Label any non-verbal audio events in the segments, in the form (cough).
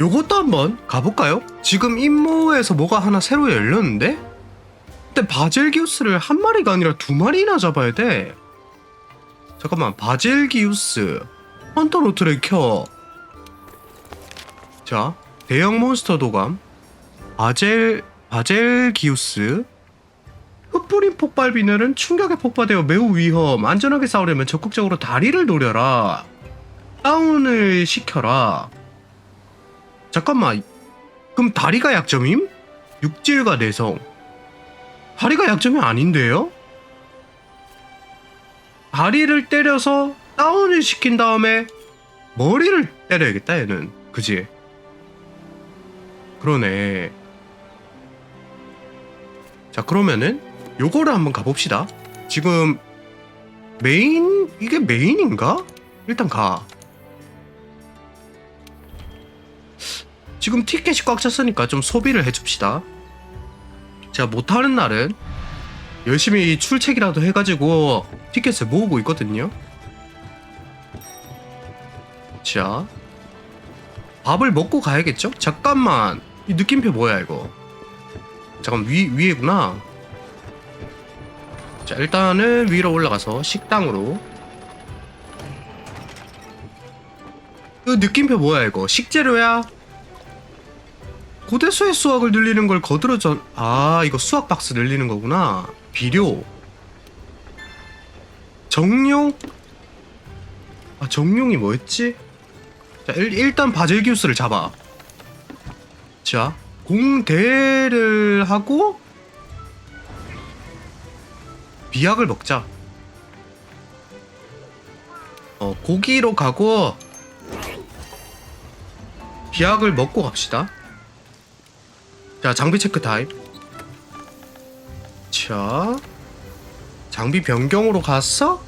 요것도 한번 가볼까요? 지금 임무에서 뭐가 하나 새로 열렸는데? 근데 바젤기우스를 한 마리가 아니라 두 마리나 잡아야 돼. 잠깐만, 바젤기우스. 헌터 노트를 켜. 자, 대형 몬스터 도감. 바젤, 바젤기우스. 흩뿌린 폭발 비늘은 충격에 폭발되어 매우 위험. 안전하게 싸우려면 적극적으로 다리를 노려라. 다운을 시켜라. 잠깐만. 그럼 다리가 약점임? 육질과 내성. 다리가 약점이 아닌데요? 다리를 때려서 다운을 시킨 다음에 머리를 때려야겠다 얘는. 그지? 그러네. 자 그러면은 요거를 한번 가봅시다. 지금 메인 이게 메인인가? 일단 가. 지금 티켓이 꽉 찼으니까 좀 소비를 해줍시다. 제가 못하는 날은 열심히 출첵이라도 해가지고 티켓을 모으고 있거든요. 자, 밥을 먹고 가야겠죠? 잠깐만, 이 느낌표 뭐야 이거? 잠깐 위 위에구나. 자, 일단은 위로 올라가서 식당으로. 이 느낌표 뭐야 이거? 식재료야? 고대수의 수확을 늘리는 걸 거들어져 아 이거 수확 박스 늘리는 거구나. 비료. 정용 아 정용이 뭐였지? 자 일, 일단 바젤기우스를 잡아. 자 공대를 하고 비약을 먹자. 어 고기로 가고 비약을 먹고 갑시다 자, 장비 체크 타임. 자, 장비 변경으로 가서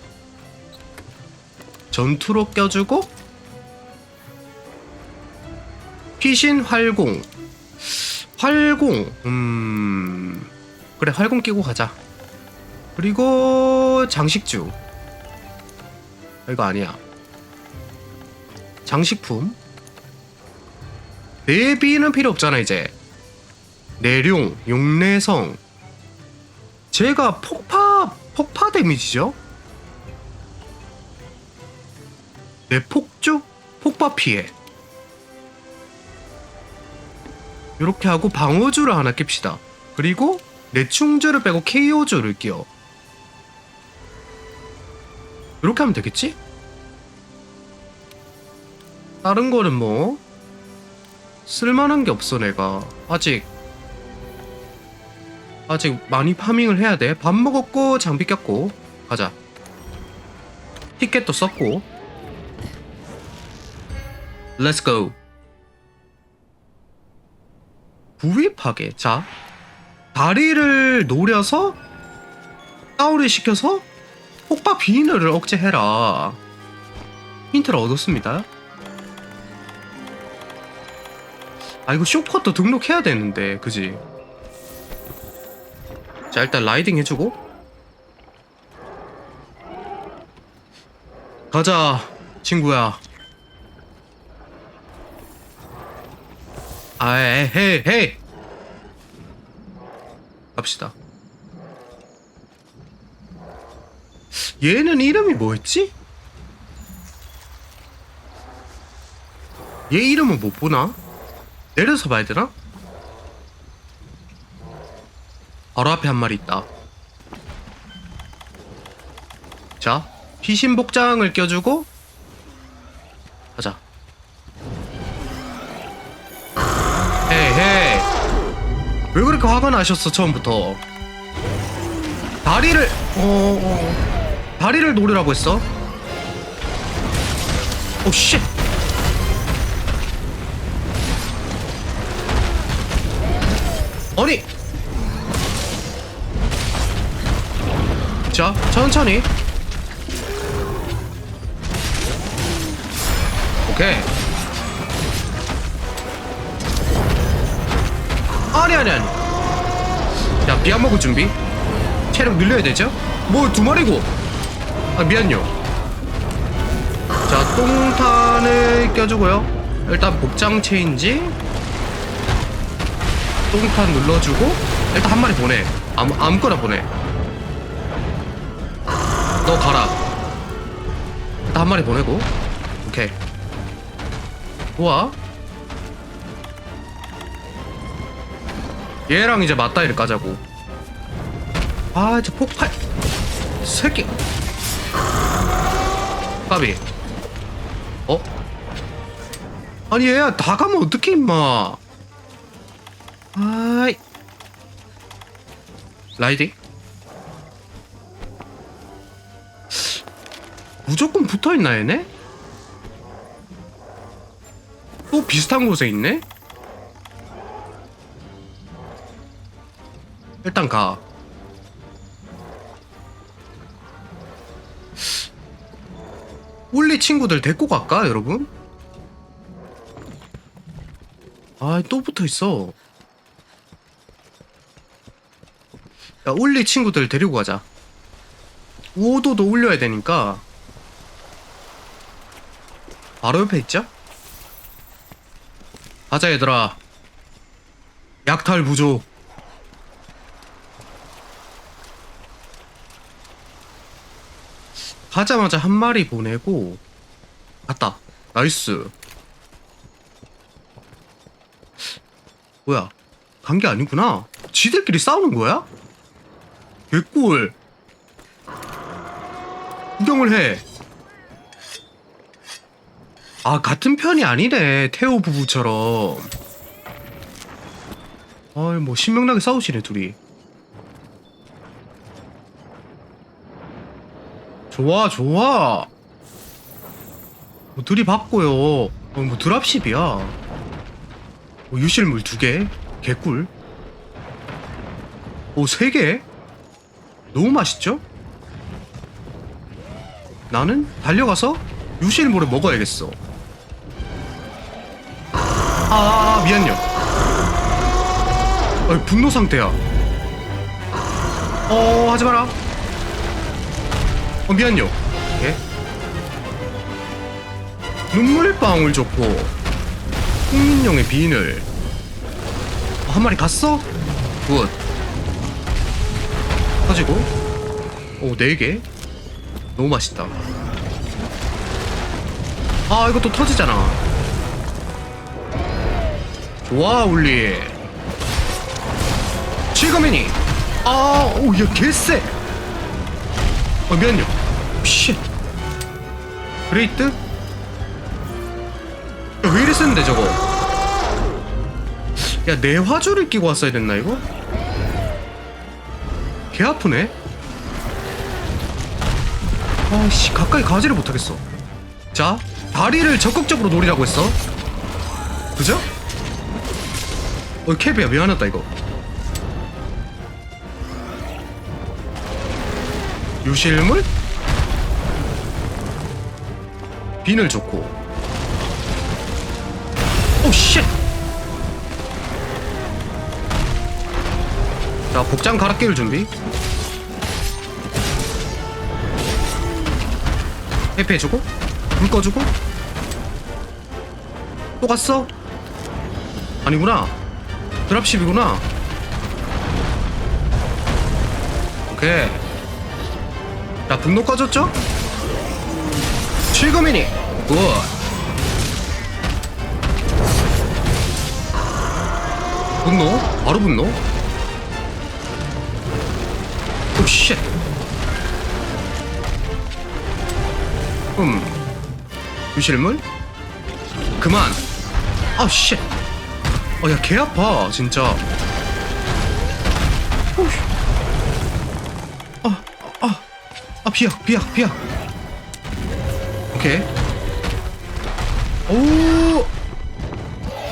전투로 껴주고 피신 활공. 활공. 음. 그래, 활공 끼고 가자. 그리고 장식주. 이거 아니야. 장식품. 내비는 필요 없잖아, 이제. 내룡, 용내성. 제가 폭파, 폭파 데미지죠? 내 폭주? 폭파 피해. 이렇게 하고 방어주를 하나 낍시다. 그리고 내 충주를 빼고 KO주를 끼워. 이렇게 하면 되겠지? 다른 거는 뭐 쓸만한 게 없어 내가 아직 아직 많이 파밍을 해야 돼. 밥 먹었고 장비 꼈고 가자. 티켓도 썼고. Let's go. 파괴. 자, 다리를 노려서 다운을 시켜서 폭파 비너를 억제해라. 힌트를 얻었습니다. 아 이거 쇼컷도 등록해야 되는데, 그지? 자 일단 라이딩 해주고 가자 친구야 아에 헤이 헤이 갑시다 얘는 이름이 뭐였지? 얘 이름은 못 보나? 내려서 봐야 되나? 바로 앞에 한 마리 있다. 자, 피신 복장을 껴주고 가자. 헤이 헤이. 왜 그렇게 화가 나셨어 처음부터? 다리를 어, 어 다리를 노리라고 했어? 오 쉣. 아니 자, 천천히. 오케이. 아니, 아니, 아니. 야, 비 안 먹을 준비. 체력 늘려야 되죠? 뭐, 두 마리고. 아, 미안요. 자, 똥탄을 껴주고요. 일단 복장 체인지 똥판 눌러주고 일단 한 마리 보내 아무, 아무거나 보내 너 가라. 일단 한 마리 보내고. 오케이. 좋아 얘랑 이제 맞다이를 까자고. 아저 폭발. 새끼. 까비. 어? 아니 얘야 다 가면 어떡해 임마. 아이. 라이딩? 무조건 붙어있나 얘네? 또 비슷한 곳에 있네? 일단 가 울리 친구들 데리고 갈까 여러분? 아 또 붙어있어 야 울리 친구들 데리고 가자 우호도도 울려야 되니까 바로 옆에 있자 가자 얘들아. 약탈 부족. 가자마자 한 마리 보내고 갔다. 나이스. 뭐야 간 게 아니구나. 지들끼리 싸우는 거야? 개꿀. 구경을 해. 아, 같은 편이 아니네. 태호 부부처럼. 아이, 뭐, 신명나게 싸우시네, 둘이. 좋아, 좋아. 뭐, 둘이 받고요. 어, 뭐, 드랍십이야. 뭐, 유실물 두 개. 개꿀. 오, 세 개? 너무 맛있죠? 나는 달려가서 유실물을 먹어야겠어. 아, 미안요. 어, 분노 상태야. 어, 하지 마라. 어, 미안요. 예? 눈물방울 좋고, 국민용의 비늘. 어, 한 마리 갔어? 굿. 터지고. 오, 네 개. 너무 맛있다. 아, 이거 또 터지잖아. 좋아, 울리. 지금이니. 아, 오, 야, 개쎄. 어, 미안요. 쉣. 그레이트? 야, 왜 이리 쓰는데, 저거? 야, 내 화조를 끼고 왔어야 됐나, 이거? 개 아프네? 아씨 가까이 가지를 못하겠어 자 다리를 적극적으로 노리라고 했어 그죠? 어 캡이야 미안하다 이거. 유실물? 비늘 좋고. 오쉣! 자 복장 갈아 끼울 준비. 해피해주고 불 꺼주고. 또 갔어? 아니구나 드랍십이구나. 오케이. 자 분노 꺼졌죠? 지금이니. 굿. 분노? 바로 분노? 오쉣. 음. 유실물? 그만. 아우 쉣 어 야 개 아파 진짜. 어휴. 아, 아, 아 비약 비약 비약 오케이. 오!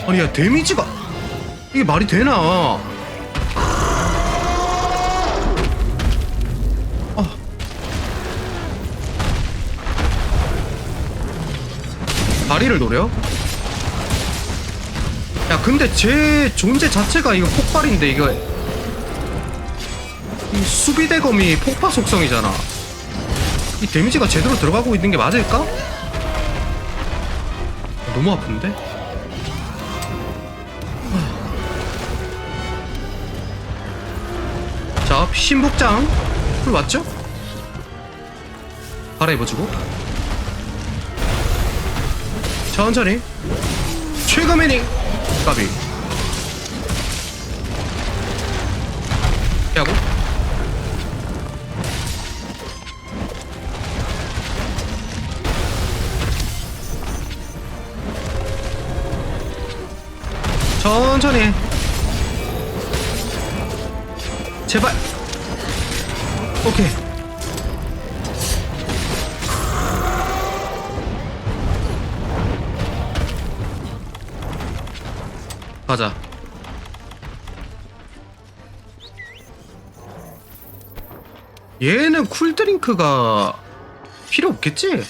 아니 야 데미지가 이게 말이 되나? 아. 다리를 노려? 근데 제 존재 자체가 이거 폭발인데 이거 이 수비 대검이 폭파 속성이잖아. 이 데미지가 제대로 들어가고 있는 게 맞을까? 너무 아픈데? 자, 신복장 풀 맞죠? 갈아입어주고 천천히 최고 매닝 까비. 피하고. 천천히 얘는 쿨드링크가 필요 없겠지?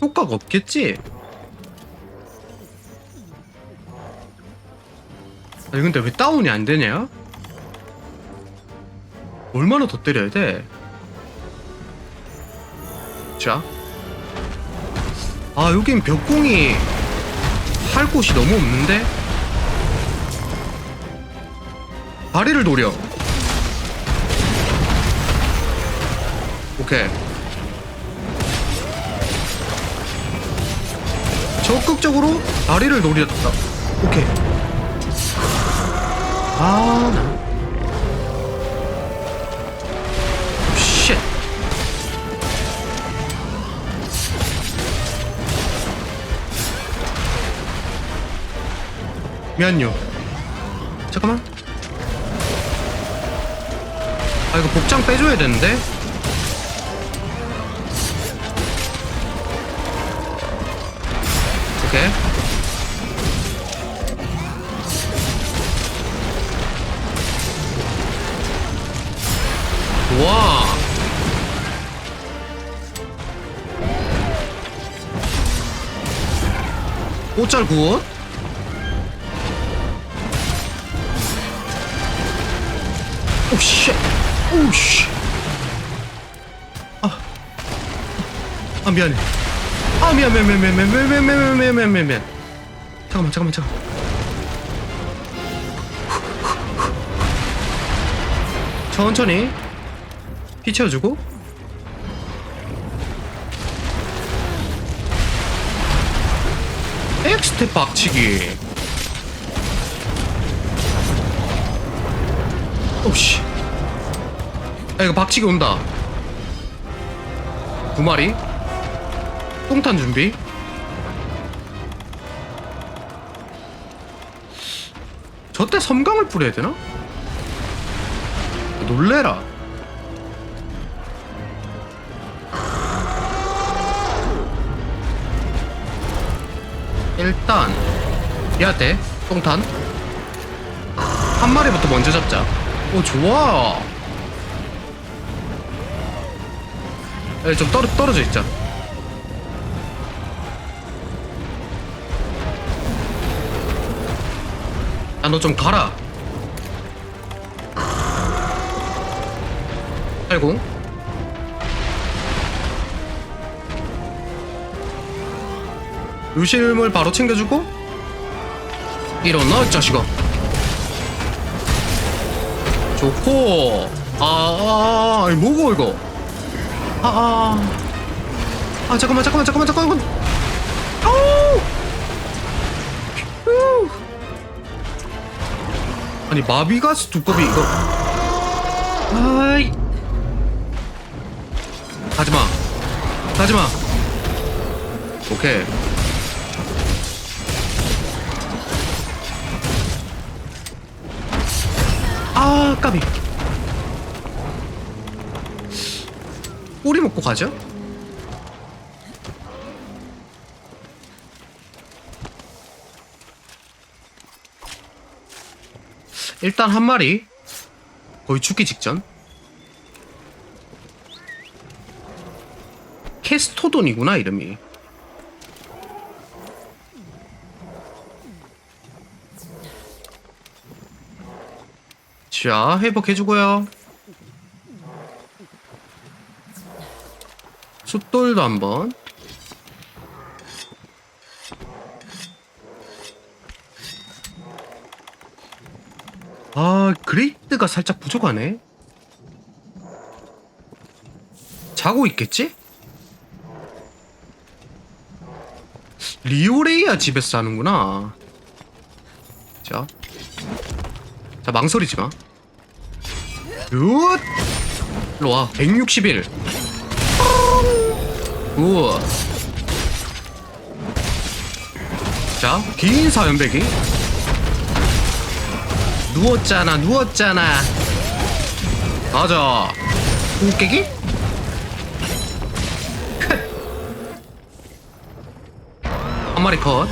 효과가 없겠지? 아니 근데 왜 다운이 안 되냐? 얼마나 더 때려야 돼? 자. 아, 여긴 벽공이 할 곳이 너무 없는데? 다리를 노려. 오케이. 적극적으로 다리를 노렸다. 오케이. 아, 나. 쉣. 미안요. 잠깐만. 아, 이거 복장 빼줘야 되는데? 오케이. 와. 옷잘 구워? 오 쉣. 오 씨. 아. 아 미안해. 아 미안 미안 미안 미안 미안 미안 미안 미안 미안 미안 미안 미안. 잠깐만 잠깐만 잠깐. 천천히 피 채워주고 엑스텝 박치기 오씨 야 이거 박치기 온다 두 마리 똥탄 준비 저 때 섬광을 뿌려야 되나? 놀래라. 일단 얘한테 똥탄 한 마리부터 먼저 잡자. 오 좋아. 에, 좀 떨어 떨어져 있자. 너 좀 가라. 아이고 유실물 바로 챙겨주고? 일어나 이 자식아. 좋고. 아, 아, 아 뭐고 이거? 아아 아, 아 잠깐만 잠깐만 잠깐만 잠깐만 아니 마비가스 두꺼비 이거. 아이. 가지마. 가지마. 오케이. 아 까비. 꼬리 먹고 가죠 일단 한 마리. 거의 죽기 직전. 캐스토돈이구나 이름이. 자 회복해주고요. 숫돌도 한번 아 그레이트가 살짝 부족하네 자고 있겠지? 리오레이아 집에서 자는구나 자, 자 망설이지 마. 굿! 일로 와. 161. 우와. 자, 긴 사연배기. 누웠잖아, 누웠잖아. 가자. 웃깨기? 한 마리 컷.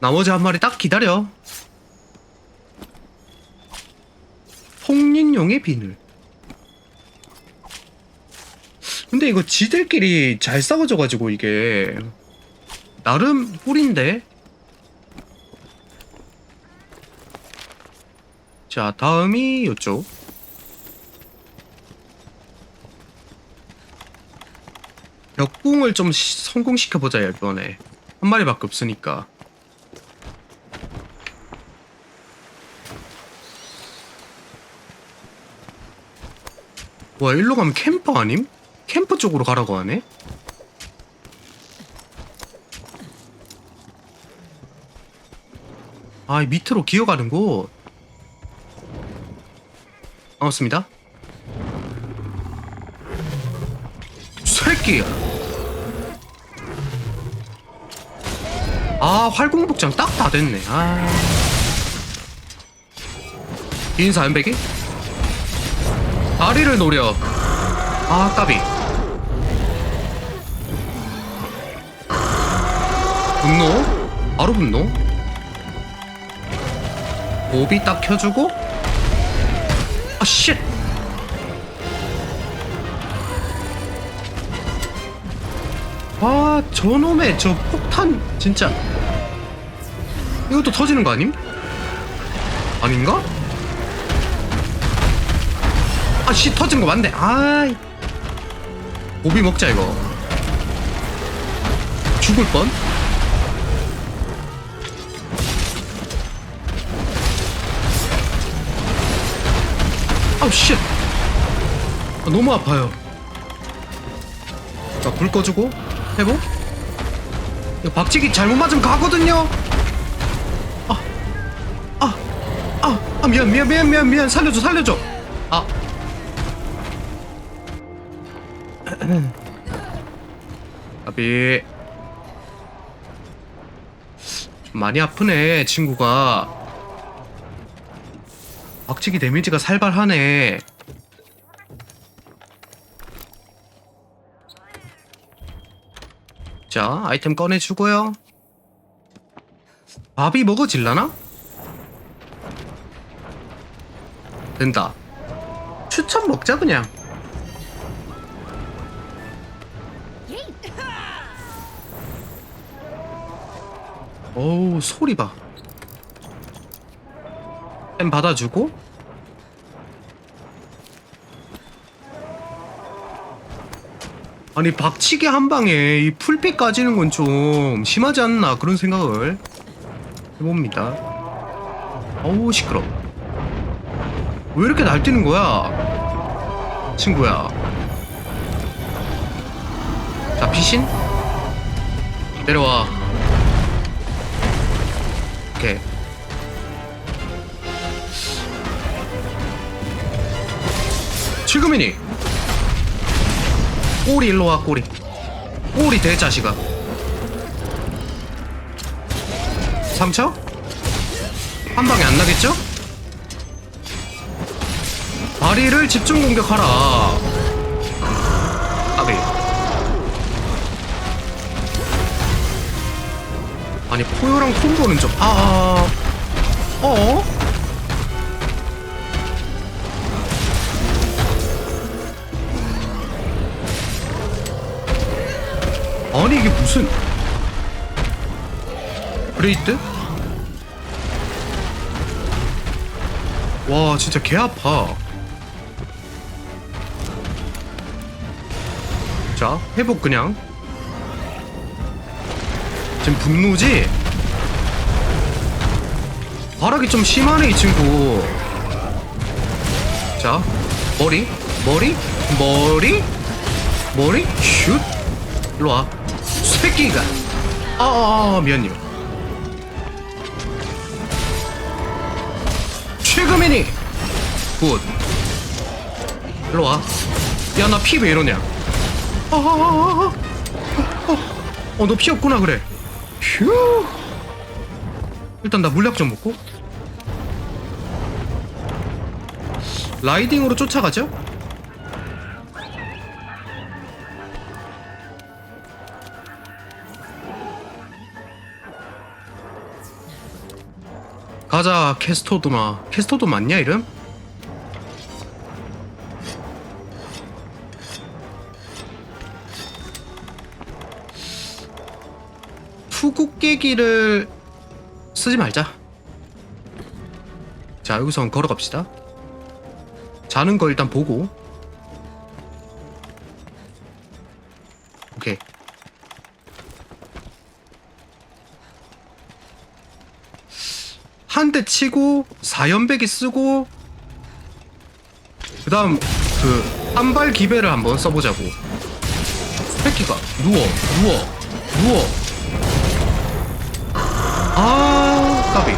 나머지 한 마리 딱 기다려. 홍린용의 비늘. 근데 이거 지들끼리 잘 싸워져가지고 이게 나름 꿀인데. 자 다음이 이쪽. 벽궁을 좀 시- 성공시켜보자 이번에 한 마리밖에 없으니까. 와 일로 가면 캠프 아님? 캠프 쪽으로 가라고 하네? 아이 밑으로 기어가는 곳 반갑습니다 새끼야 아 활공복장 딱 다 됐네 아 인사 연백이 다리를 노려. 아, 까비. 분노? 바로 분노? 오비 딱 켜주고? 아, 쉣! 아, 저놈의 저 폭탄, 진짜. 이것도 터지는 거 아님? 아닌가? 아 씨 터진 거 맞네 아이 오비 먹자 이거 죽을 뻔 아우 쉣 아, 너무 아파요. 자 불 꺼주고 회복 이거 박치기 잘못 맞으면 가거든요. 아 아, 아, 아 미안 미안 미안 미안 미안. 살려줘 살려줘. 아. (clears throat) 아비. 좀 많이 아프네 친구가 박치기 데미지가 살벌하네. 자 아이템 꺼내주고요. 밥이 먹어질라나? 된다. 추천 먹자 그냥. 어우 소리 봐. 템 받아주고 아니 박치기 한 방에 이 풀피 까지는 건 좀 심하지 않나 그런 생각을 해봅니다. 어우 시끄러. 왜 이렇게 날뛰는 거야, 친구야? 자 피신 내려와. 오케이. 지금이니 꼬리 일로 와 꼬리 꼬리 대자식아 상처? 한 방에 안 나겠죠? 다리를 집중 공격하라 아비 아니 포효랑 콤보는 좀 아... 어? 아니 이게 무슨? 브레이트? 와 진짜 개 아파. 자 회복 그냥. 지금 분노지? 바락이 좀 심하네 이 친구. 자 머리? 머리? 머리? 머리? 슛! 일로와 새끼가. 아아 아, 미안님 최금이니! 굿. 일로와. 야 나 피 왜 이러냐? 아아아아. 어너 피 없구나 그래. 휴. 일단 나 물약 좀 먹고. 라이딩으로 쫓아가죠 가자 캐스토도마. 캐스토도 맞냐 이름? 투구 깨기를 쓰지 말자. 자 여기서 걸어갑시다. 자는 거 일단 보고 대 치고 4연배기 쓰고 그 다음 그 한발 기배를 한번 써보자고. 새끼가 누워 누워 누워. 아 까비.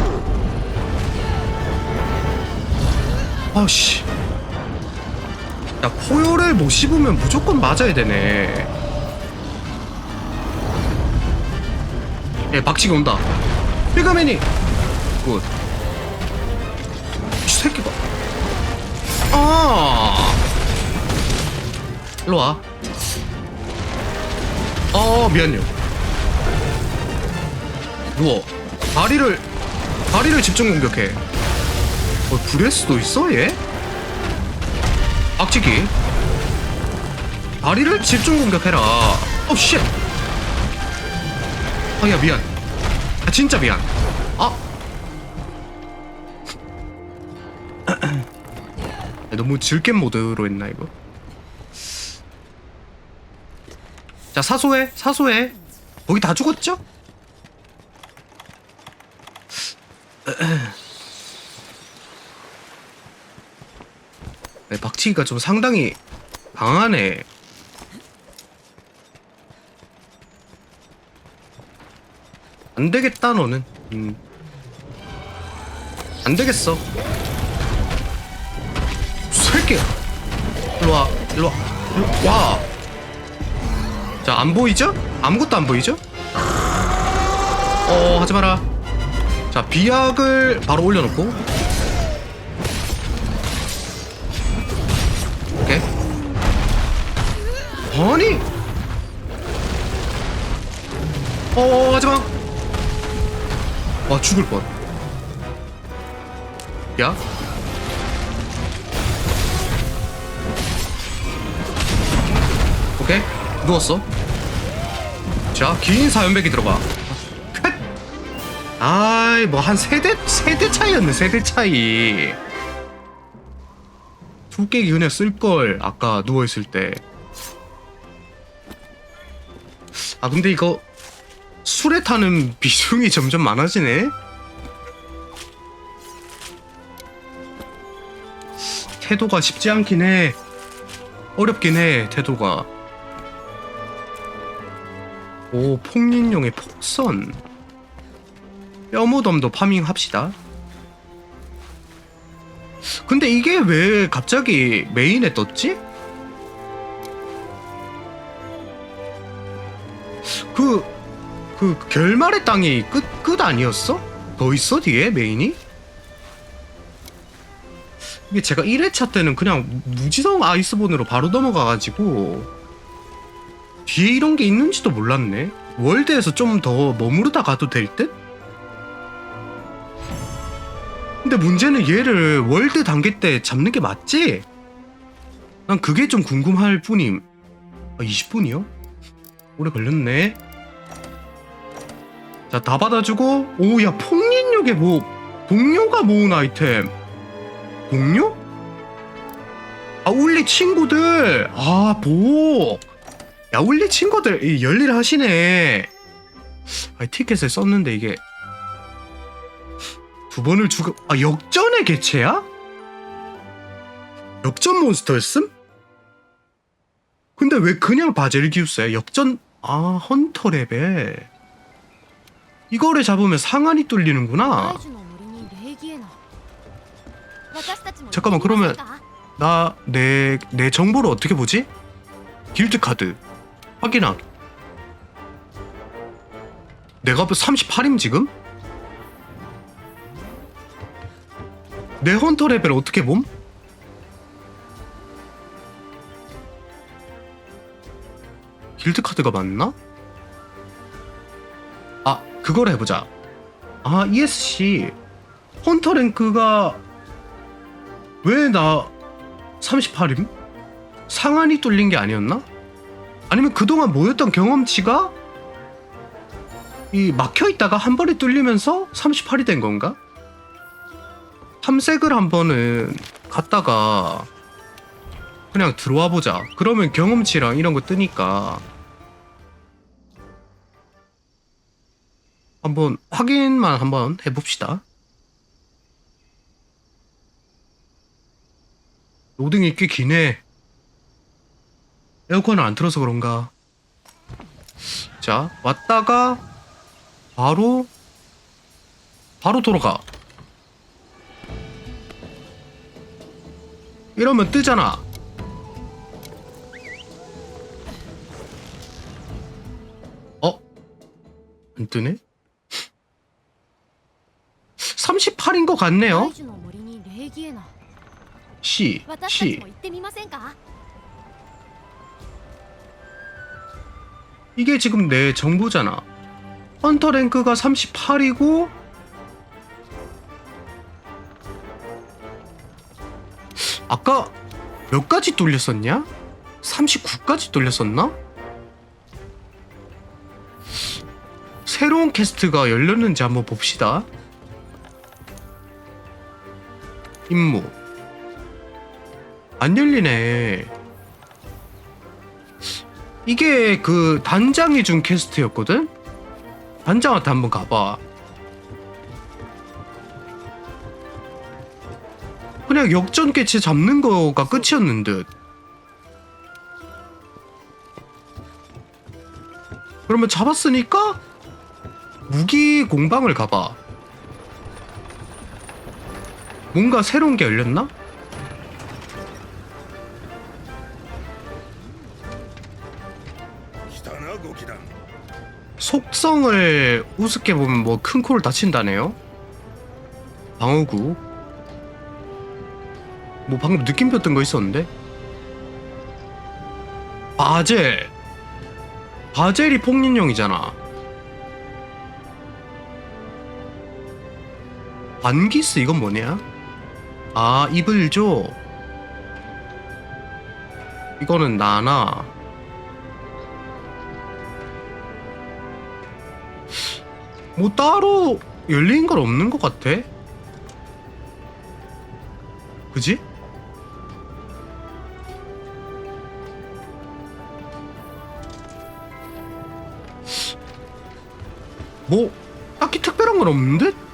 아씨. 야 포효를 못 씹으면 무조건 맞아야 되네. 예 박치기 온다. 필가맨이 굿. 이 새끼가. 아. 일로 와. 어, 미안요. 누워. 다리를, 다리를 집중 공격해. 어, 브레스도 있어, 얘? 악치기. 다리를 집중 공격해라. 어, 쉣. 아, 야, 미안. 아, 진짜 미안. 너무 즐겜 모드로 했나 이거? 자 사소해 사소해 거기 다 죽었죠? (clears throat) 네, 박치기가 좀 상당히 강하네 안 되겠다 너는 음. 안 되겠어 새끼야 일로 와 일로 와. 자, 안 보이죠? 아무것도 안 보이죠? 어, 하지 마라. 자, 비약을 바로 올려놓고. 오케이. 아니! 어, 하지 마. 와, 죽을 뻔. 야. 오케이? 누웠어? 자긴 사연백이 들어가. 끝 아이 뭐 한 세대 세대 차이였네 세대 차이. 투깨기 그냥 쓸걸 아까 누워있을 때아 아, 근데 이거 술에 타는 (laughs) 비중이 점점 많아지네? 태도가 쉽지 않긴 해. 어렵긴 해 태도가 오 폭린용의 폭선 뼈무덤도 파밍합시다 근데 이게 왜 갑자기 메인에 떴지? 그, 그 결말의 땅이 끝, 끝 아니었어? 더 있어 뒤에 메인이? 이게 제가 1회차 때는 그냥 무지성 아이스본으로 바로 넘어가가지고 뒤에 이런 게 있는지도 몰랐네. 월드에서 좀 더 머무르다 가도 될 듯? 근데 문제는 얘를 월드 단계 때 잡는 게 맞지? 난 그게 좀 궁금할 뿐임. 아, 20분이요? 오래 걸렸네. 자, 다 받아주고, 오, 야, 폭린욕의 뭐, 동료가 모은 아이템. 동료? 아, 울리 친구들! 아, 복! 야 울리 친구들 열일하시네 아 티켓을 썼는데 이게 두 번을 죽어 아 역전의 개체야? 역전 몬스터였음? 근데 왜 그냥 바젤기우스야? 역전 아 헌터 레벨 이거를 잡으면 상한이 뚫리는구나 잠깐만 그러면 나 내내 내 정보를 어떻게 보지? 길드 카드 확인하기 내가 38임 지금? 내 헌터 레벨 어떻게 봄? 길드 카드가 맞나? 아 그걸 해보자 아 ESC 헌터 랭크가 왜 나 38임? 상한이 뚫린 게 아니었나? 아니면 그동안 모였던 경험치가 이 막혀 있다가 한 번에 뚫리면서 38이 된 건가? 탐색을 한 번은 갔다가 그냥 들어와 보자. 그러면 경험치랑 이런 거 뜨니까 한번 확인만 한번 해봅시다. 로딩이 꽤 기네. 에어컨을 안 틀어서 그런가? 자 왔다가 바로 바로 돌아가. 이러면 뜨잖아. 어? 안 뜨네? 38인 것 같네요. C C 이게 지금 내 정보잖아. 헌터 랭크가 38이고 아까 몇 가지 돌렸었냐? 39까지 돌렸었나? 새로운 캐스트가 열렸는지 한번 봅시다. 임무 안 열리네. 이게 그 단장이 준 퀘스트였거든? 단장한테 한번 가봐. 그냥 역전 개체 잡는 거가 끝이었는 듯. 그러면 잡았으니까 무기 공방을 가봐. 뭔가 새로운 게 열렸나? 속성을 우습게 보면 뭐 큰 코를 다친다네요. 방어구. 뭐 방금 느낌표 뜬 거 있었는데? 바젤. 바젤이 폭린형이잖아. 반기스 이건 뭐냐? 아 이블조. 이거는 나나. 뭐 따로 열린 건 없는 것 같아. 그지? 뭐 딱히 특별한 건 없는 듯?